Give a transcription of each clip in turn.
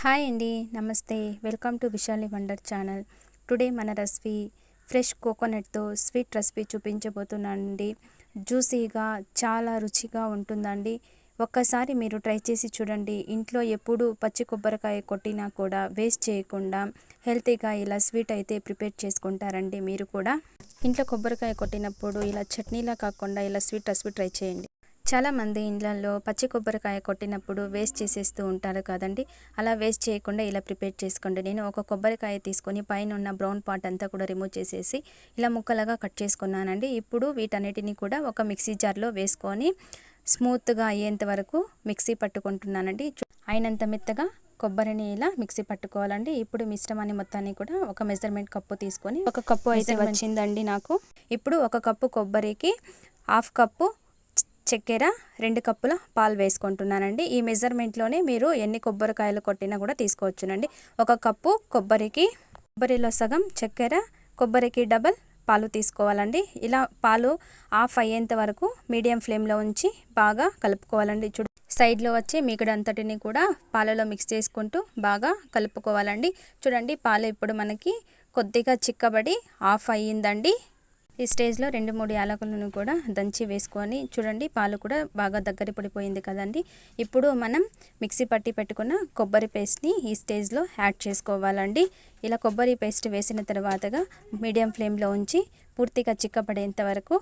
Hi అండి నమస్తే. Welcome to Vishali wonder channel. Today మన రెసిపీ ఫ్రెష్ కోకోనట్తో స్వీట్ రెసిపీ చూపించబోతున్నానండి. జ్యూసీగా చాలా రుచిగా ఉంటుందండి. ఒక్కసారి మీరు ట్రై చేసి చూడండి. ఇంట్లో ఎప్పుడు పచ్చి కొబ్బరికాయ కొట్టినా కూడా వేస్ట్ చేయకుండా హెల్తీగా ఇలా స్వీట్ అయితే ప్రిపేర్ చేసుకుంటారండి మీరు కూడా. ఇంట్లో కొబ్బరికాయ కొట్టినప్పుడు ఇలా చట్నీలా కాకుండా ఇలా స్వీట్ రెసిపీ ట్రై చేయండి. చాలామంది ఇండ్లలో పచ్చి కొబ్బరికాయ కొట్టినప్పుడు వేస్ట్ చేసేస్తూ ఉంటారు కదండి. అలా వేస్ట్ చేయకుండా ఇలా ప్రిపేర్ చేసుకోండి. నేను ఒక కొబ్బరికాయ తీసుకొని పైన ఉన్న బ్రౌన్ పార్ట్ అంతా కూడా రిమూవ్ చేసేసి ఇలా ముక్కలుగా కట్ చేసుకున్నానండి. ఇప్పుడు వీటన్నిటిని కూడా ఒక మిక్సీ జార్లో వేసుకొని స్మూత్గా అయ్యేంత వరకు మిక్సీ పట్టుకుంటున్నానండి. అయినంత మెత్తగా కొబ్బరిని ఇలా మిక్సీ పట్టుకోవాలండి. ఇప్పుడు మిశ్రమాన్ని మొత్తాన్ని కూడా ఒక మెజర్మెంట్ కప్పు తీసుకొని ఒక కప్పు అయితే వచ్చిందండి నాకు. ఇప్పుడు ఒక కప్పు కొబ్బరికి హాఫ్ కప్పు చక్కెర రెండు కప్పుల పాలు వేసుకుంటున్నానండి. ఈ మెజర్మెంట్లోనే మీరు ఎన్ని కొబ్బరికాయలు కొట్టినా కూడా తీసుకోవచ్చునండి. ఒక కప్పు కొబ్బరికి కొబ్బరిలో సగం చక్కెర కొబ్బరికి డబల్ పాలు తీసుకోవాలండి. ఇలా పాలు ఆఫ్ అయ్యేంత వరకు మీడియం ఫ్లేమ్లో ఉంచి బాగా కలుపుకోవాలండి. చూడు సైడ్లో వచ్చి మిగడంతటిని కూడా పాలలో మిక్స్ చేసుకుంటూ బాగా కలుపుకోవాలండి. చూడండి పాలు ఇప్పుడు మనకి కొద్దిగా చిక్కబడి ఆఫ్ అయ్యిందండి. ఈ స్టేజ్లో రెండు మూడు యాలకులను కూడా దంచి వేసుకొని చూడండి పాలు కూడా బాగా దగ్గర పడిపోయింది కదండి. ఇప్పుడు మనం మిక్సీ పట్టి పెట్టుకున్న కొబ్బరి పేస్ట్ని ఈ స్టేజ్లో యాడ్ చేసుకోవాలండి. ఇలా కొబ్బరి పేస్ట్ వేసిన తర్వాతగా మీడియం ఫ్లేమ్లో ఉంచి పూర్తిగా చిక్కపడేంత వరకు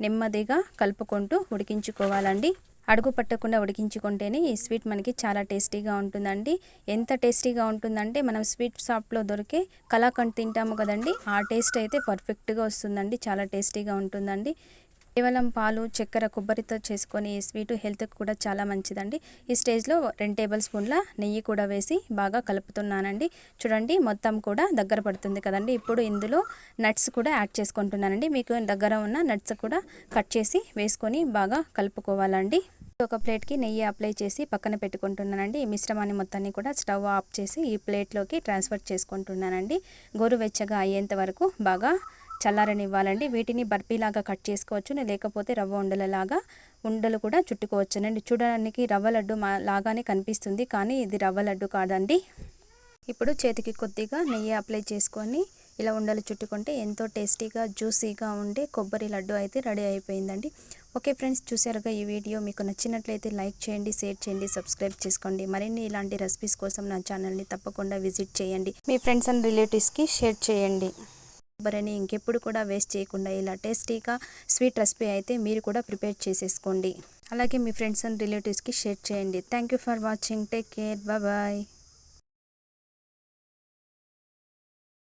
నెమ్మదిగా కలుపుకుంటూ ఉడికించుకోవాలండి. అడుగు పట్టకుండా ఉడికించుకుంటేనే ఈ స్వీట్ మనకి చాలా టేస్టీగా ఉంటుందండి. ఎంత టేస్టీగా ఉంటుందంటే మనం స్వీట్ షాప్లో దొరికే కలాకండ్ తింటాము కదండి ఆ టేస్ట్ అయితే పర్ఫెక్ట్గా వస్తుందండి చాలా టేస్టీగా ఉంటుందండి. కేవలం పాలు చక్కెర కొబ్బరితో చేసుకొని ఈ స్వీట్ హెల్త్కి కూడా చాలా మంచిదండి. ఈ స్టేజ్లో రెండు టేబుల్ స్పూన్ల నెయ్యి కూడా వేసి బాగా కలుపుతున్నానండి. చూడండి మొత్తం కూడా దగ్గర పడుతుంది కదండి. ఇప్పుడు ఇందులో నట్స్ కూడా యాడ్ చేసుకుంటున్నానండి. మీకు దగ్గర ఉన్న నట్స్ కూడా కట్ చేసి వేసుకొని బాగా కలుపుకోవాలండి. ఒక ప్లేట్కి నెయ్యి అప్లై చేసి పక్కన పెట్టుకుంటున్నానండి. ఈ మిశ్రమాన్ని మొత్తాన్ని కూడా స్టవ్ ఆఫ్ చేసి ఈ ప్లేట్లోకి ట్రాన్స్ఫర్ చేసుకుంటున్నానండి. గోరువెచ్చగా అయ్యేంత వరకు బాగా చల్లారనివ్వాలండి. వీటిని బర్ఫీలాగా కట్ చేసుకోవచ్చు లేకపోతే రవ్వ ఉండలలాగా ఉండలు కూడా చుట్టుకోవచ్చునండి. చూడడానికి రవ్వ లడ్డు లాగానే కనిపిస్తుంది కానీ ఇది రవ్వ లడ్డు కాదండి. ఇప్పుడు చేతికి కొద్దిగా నెయ్యి అప్లై చేసుకొని ఇలా ఉండలు చుట్టుకుంటే ఎంతో టేస్టీగా జ్యూసీగా ఉండే కొబ్బరి లడ్డు అయితే రెడీ అయిపోయిందండి. ఓకే ఫ్రెండ్స్ చూసారుగా ఈ వీడియో. మీకు నచ్చినట్లయితే లైక్ చేయండి షేర్ చేయండి సబ్స్క్రైబ్ చేసుకోండి. మరిన్ని ఇలాంటి రెసిపీస్ కోసం నా ఛానల్ని తప్పకుండా విజిట్ చేయండి. మీ ఫ్రెండ్స్ అండ్ రిలేటివ్స్కి షేర్ చేయండి. కొబ్బరిని ఇంకెప్పుడు కూడా వేస్ట్ చేయకుండా ఇలా టేస్టీగా స్వీట్ రెసిపీ అయితే మీరు కూడా ప్రిపేర్ చేసేసుకోండి. అలాగే మీ ఫ్రెండ్స్ అండ్ రిలేటివ్స్కి షేర్ చేయండి. Thank for watching. Take care. Bye.